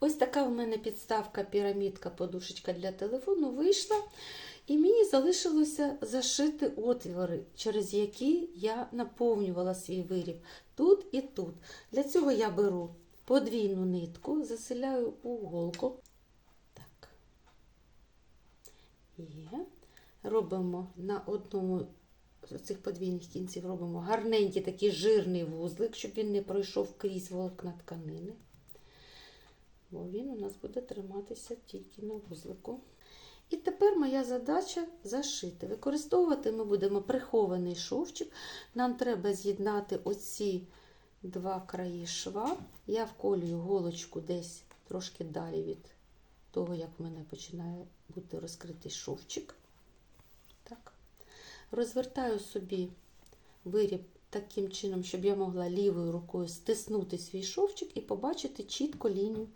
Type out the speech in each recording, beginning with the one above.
Ось така в мене підставка, пірамідка, подушечка для телефону вийшла. І мені залишилося зашити отвори, через які я наповнювала свій виріб тут і тут. Для цього я беру подвійну нитку, заселяю у голку. Так. Є. Робимо на одному з цих подвійних кінців робимо гарненький такий жирний вузлик, щоб він не пройшов крізь волокна тканини. Бо він у нас буде триматися тільки на вузлику. І тепер моя задача зашити. Використовувати ми будемо прихований шовчик. Нам треба з'єднати оці два краї шва. Я вколюю голочку десь трошки далі від того, як в мене починає бути розкритий шовчик. Так. Розвертаю собі виріб таким чином, щоб я могла лівою рукою стиснути свій шовчик і побачити чітко лінію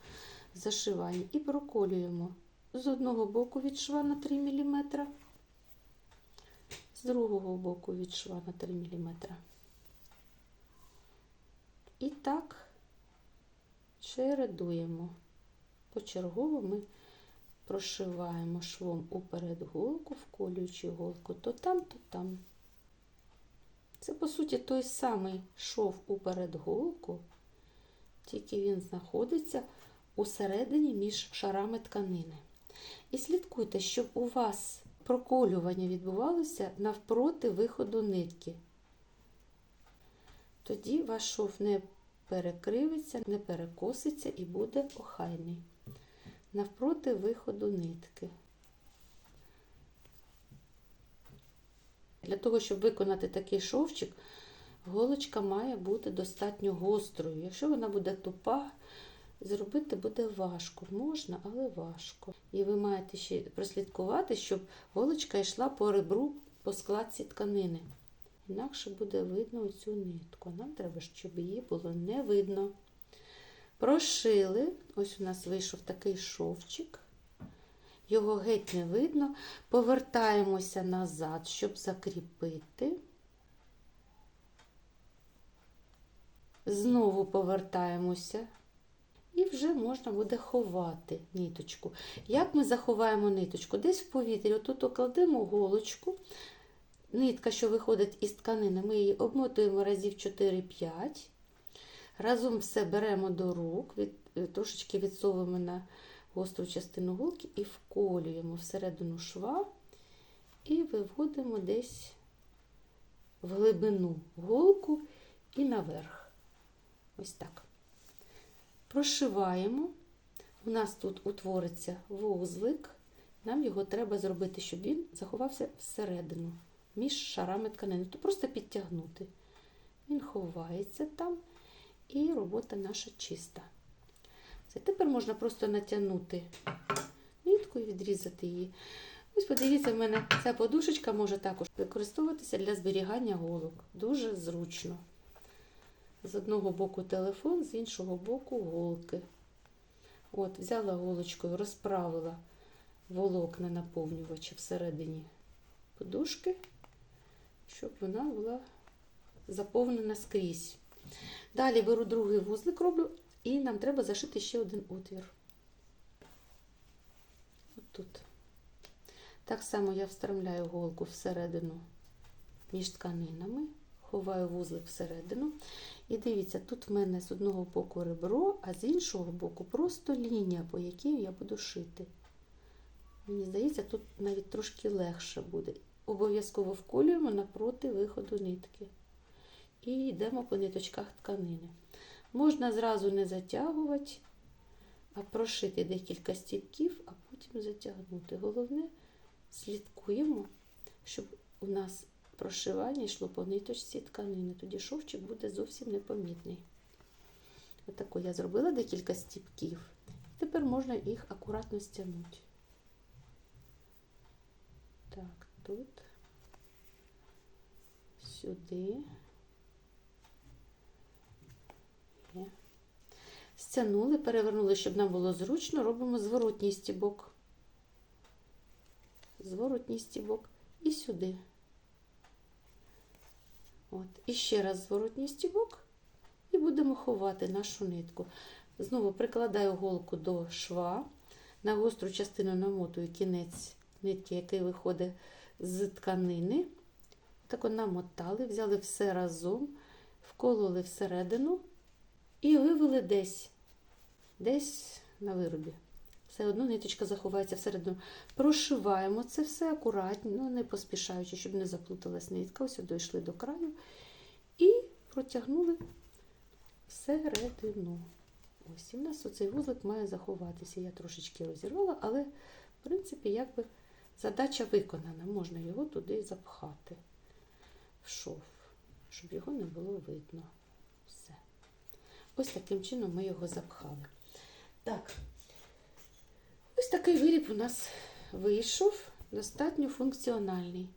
зашивання. І проколюємо з одного боку від шва на 3 мм, з другого боку від шва на 3 мм. І так чередуємо. Почергово ми прошиваємо швом уперед голку, вколюючи голку то там, то там. Це, по суті, той самий шов уперед голку, тільки він знаходиться усередині між шарами тканини. І слідкуйте, щоб у вас проколювання відбувалося навпроти виходу нитки. Тоді ваш шов не перекривиться, не перекоситься і буде охайний. Навпроти виходу нитки. Для того, щоб виконати такий шовчик, голочка має бути достатньо гострою. Якщо вона буде тупа, зробити буде важко. Можна, але важко. І ви маєте ще прослідкувати, щоб голочка йшла по ребру по складці тканини. Інакше буде видно оцю нитку. Нам треба, щоб її було не видно. Прошили, ось у нас вийшов такий шовчик. Його геть не видно. Повертаємося назад, щоб закріпити. Знову повертаємося. І вже можна буде ховати ниточку. Як ми заховаємо ниточку? Десь в повітрі. Отут окладемо голочку. Нитка, що виходить із тканини, ми її обмотуємо разів 4-5. Разом все беремо до рук, від, трошечки відсовуємо на гостру частину голки і вколюємо всередину шва і виводимо десь в глибину голку і наверх. Ось так. Прошиваємо. У нас тут утвориться вузлик. Нам його треба зробити, щоб він заховався всередину, між шарами тканини. То просто підтягнути. Він ховається там, і робота наша чиста. Це тепер можна просто натягнути нитку і відрізати її. Ось подивіться, в мене ця подушечка може також використовуватися для зберігання голок. Дуже зручно. З одного боку телефон, з іншого боку голки. От, взяла голочкою, розправила волокна наповнювача всередині подушки, щоб вона була заповнена скрізь. Далі беру другий вузлик, роблю, і нам треба зашити ще один отвір. От тут. Так само я встромляю голку всередину між тканинами, ховаю вузлик всередину. І дивіться, тут в мене з одного боку ребро, а з іншого боку просто лінія, по якій я буду шити. Мені здається, тут навіть трошки легше буде. Обов'язково вколюємо напроти виходу нитки. І йдемо по ниточках тканини. Можна зразу не затягувати, а прошити декілька стіпків, а потім затягнути. Головне, слідкуємо, щоб у нас прошивання йшло по ниточці тканини. Тоді шовчик буде зовсім непомітний. Отако я зробила декілька стіпків. Тепер можна їх акуратно стягнути. Так, тут, сюди. Є. Стягнули, перевернули, щоб нам було зручно, робимо зворотній стібок. Зворотній стібок і сюди. От. І ще раз зворотній стібок, і будемо ховати нашу нитку. Знову прикладаю голку до шва, на гостру частину намотую кінець нитки, який виходить з тканини. Так от намотали, взяли все разом, вкололи всередину і вивели десь, десь на виробі. Все одно ниточка заховається всередину. Прошиваємо це все акуратно, ну, не поспішаючи, щоб не заплуталась нитка. Ось дійшли до краю і протягнули всередину. Ось і в нас оцей вузлик має заховатися. Я трошечки розірвала, але, в принципі, якби задача виконана. Можна його туди запхати в шов, щоб його не було видно. Ось таким чином ми його запхали. Так. Ось такий виріб у нас вийшов, достатньо функціональний.